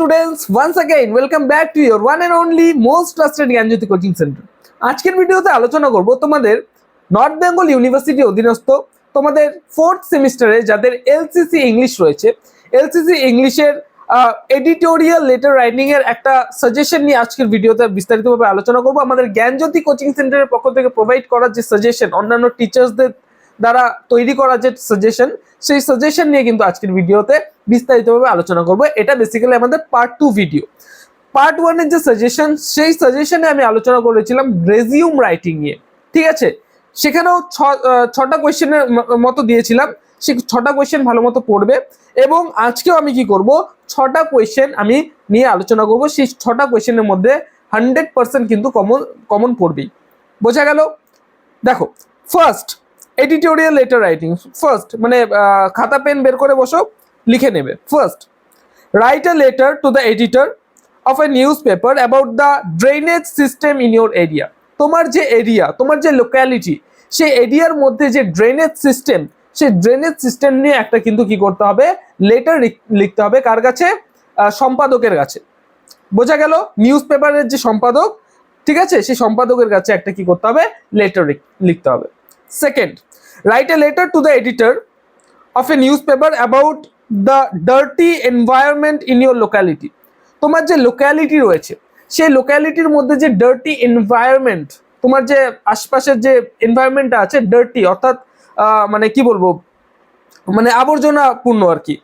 students, once again welcome back to your one and only most trusted Gyanjyoti coaching centre আজকের ভিডিওতে আলোচনা করব তোমাদের নর্থ বেঙ্গল ইউনিভার্সিটি অধীনস্থ তোমাদের ফোর্থ সেমিস্টারে যাদের এলসিসি ইংলিশ রয়েছে। এলসিসি ইংলিশের এডিটোরিয়াল লেটার রাইটিং এর একটা সাজেশন নিয়ে আজকের ভিডিওতে বিস্তারিতভাবে আলোচনা করব। আমাদের জ্ঞানজ্যোতি কোচিং সেন্টারের পক্ষ থেকে প্রোভাইড করা যে সাজেশন অন্যান্য টিচার্সদের দ্বারা তৈরি করা যে সাজেশন সেই সাজেশন নিয়ে কিন্তু আজকের ভিডিওতে বিস্তারিতভাবে আলোচনা করব। এটা বেসিক্যালি আমাদের পার্ট টু ভিডিও পার্ট ওয়ানের যে সাজেশন সেই সাজেশনে আমি আলোচনা করেছিলাম রেজিউম রাইটিং নিয়ে। ঠিক আছে? সেখানেও ছ- ছটা কোয়েশ্চেনের মতো দিয়েছিলাম। সে ছটা কোয়েশ্চেন ভালো মতো পড়বে। এবং আজকেও আমি কি করব? ছটা কোয়েশ্চেন আমি নিয়ে আলোচনা করব। সেই ছটা কোয়েশ্চেনের মধ্যে হান্ড্রেড পার্সেন্ট কিন্তু কমন কমন পড়বেই। বোঝা গেল? দেখো first editorial letter writing first মানে খাতা পেন বের করে বসো, লিখে নেবে। First write a letter to the editor of a newspaper about the drainage system in your area তোমার যে এরিয়া তোমার যে লোক্যালিটি সেই এরিয়ার মধ্যে যে ড্রেনেজ সিস্টেম সেই ড্রেনেজ সিস্টেম নিয়ে একটা কিন্তু কি করতে হবে? লেটার লিখতে হবে কার কাছে? সম্পাদকের কাছে। বোঝা গেল? নিউজ পেপারের যে সম্পাদক, ঠিক আছে? সেই সম্পাদকের কাছে একটা কি করতে হবে? লেটার লিখতে হবে। Write a letter to the editor of a newspaper about the dirty environment in your locality তোমার যে লোক্যালিটি রয়েছে, সেই লোক্যালিটির মধ্যে যে ডার্টি এনভায়রনমেন্ট তোমার যে আশপাশের যে এনভায়রনমেন্টটা আছে ডার্টি অর্থাৎ মানে কি বলব মানে আবর্জনাপূর্ণ আর কি,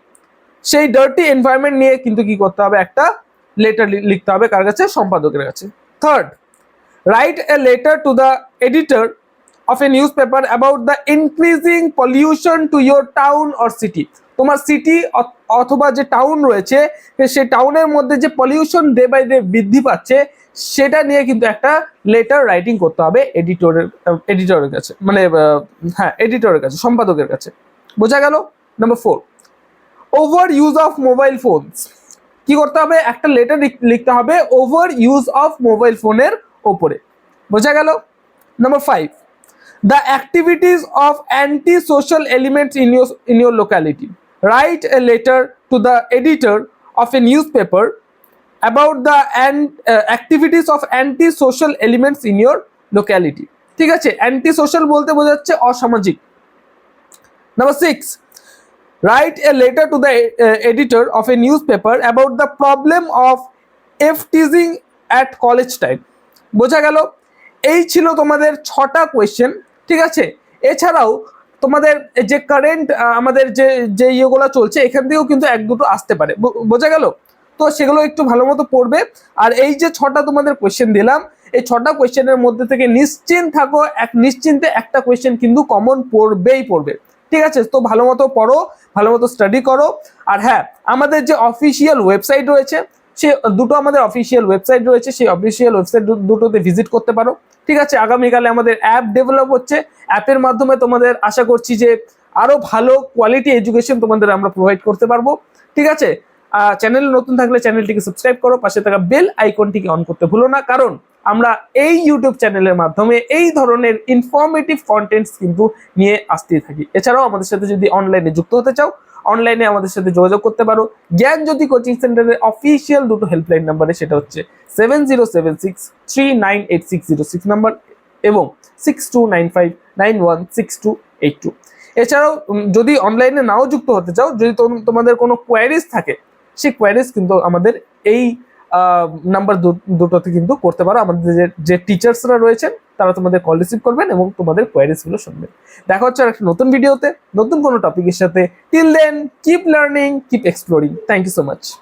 সেই ডার্টি এনভায়রনমেন্ট নিয়ে কিন্তু কি করতে হবে? একটা লেটার লিখতে হবে কার কাছে? সম্পাদকের কাছে। Third write a letter to the editor a newspaper about the increasing pollution to your town or city তোমার সিটি অথবা যে টাউন রয়েছে সেই টাউনের মধ্যে যে পলিউশন ডে বাই ডে বৃদ্ধি পাচ্ছে, সেটা নিয়ে কিন্তু একটা লেটার রাইটিং করতে হবে এডিটরের এডিটরের কাছে মানে হ্যাঁ এডিটরের কাছে, সম্পাদকের কাছে। বোঝা গেল? Number four overuse of mobile phones কি করতে হবে? একটা লেটার লিখতে হবে ওভার ইউজ অফ মোবাইল ফোনের ওপরে। বোঝা গেল? Number five the activities of antisocial elements in your in your locality write a letter to the editor of a newspaper about the activities of antisocial elements in your locality ঠিক আছে? Antisocial বলতে বোঝাচ্ছে অসামাজিক। Number six write a letter to the uh, editor of a newspaper about the problem of f teasing at college time বোঝা গেল? এই ছিল তোমাদের ছটা কোয়েশ্চেন ঠিক আছে? এছাড়াও তোমাদের যে কারেন্ট আমাদের যে যে ইয়েগুলো চলছে, এখান থেকেও কিন্তু এক দুটো আসতে পারে। বোঝা গেল? তো সেগুলো একটু ভালো মতো পড়বে। আর এই যে ছটা তোমাদের কোয়েশ্চেন দিলাম, এই ছটা কোয়েশ্চেনের মধ্যে থেকে নিশ্চিন্ত থাকো, এক, নিশ্চিন্তে একটা কোয়েশ্চেন কিন্তু কমন পড়বেই পড়বে। ঠিক আছে? তো ভালো মতো পড়ো, ভালো মতো স্টাডি করো। আর হ্যাঁ আমাদের যে অফিসিয়াল ওয়েবসাইট রয়েছে সে দুটো আমাদের অফিসিয়াল ওয়েবসাইট রয়েছে, সেই অফিসিয়াল ওয়েবসাইট দুটোতে ভিজিট করতে পারো। ঠিক আছে? আগামীকালে আমাদের অ্যাপ ডেভেলপ হচ্ছে। অ্যাপের মাধ্যমে তোমাদের আশা করছি যে আরও ভালো কোয়ালিটি এডুকেশন তোমাদের আমরা প্রোভাইড করতে পারব। ঠিক আছে? চ্যানেল নতুন থাকলে চ্যানেলটিকে সাবস্ক্রাইব করো, পাশে থাকা বেল আইকনটিকে অন করতে ভুলো না। কারণ আমরা এই ইউটিউব চ্যানেলের মাধ্যমে এই ধরনের ইনফরমেটিভ কন্টেন্টস কিন্তু নিয়ে আসতেই থাকি। এছাড়াও আমাদের সাথে যদি অনলাইনে যুক্ত হতে চাও অনলাইনে আমাদের সাথে যোগাযোগ করতে পারো। জ্ঞান জ্যোতি কোচিং সেন্টারের অফিসিয়াল দুটো হেল্পলাইন নাম্বারে সেটা হচ্ছে seven zero seven six three nine eight six zero six number এবং six two nine five nine one six two eight two এছাড়াও যদি অনলাইনে নাও যুক্ত হতে চাও, যদি তোম- তোমাদের কোনো কোয়ারিজ থাকে, সেই কোয়ারিজ কিন্তু আমাদের এই নাম্বার দুটোতে কিন্তু করতে পারো। আমাদের যে টিচার্সরা রয়েছেন তারা তোমাদের কল রিসিভ করবেন এবং তোমাদের কোয়ারিজগুলো শুনবেন। দেখা হচ্ছে আর একটা নতুন ভিডিওতে নতুন কোনো টপিকের সাথে। Till then keep learning keep exploring thank you so much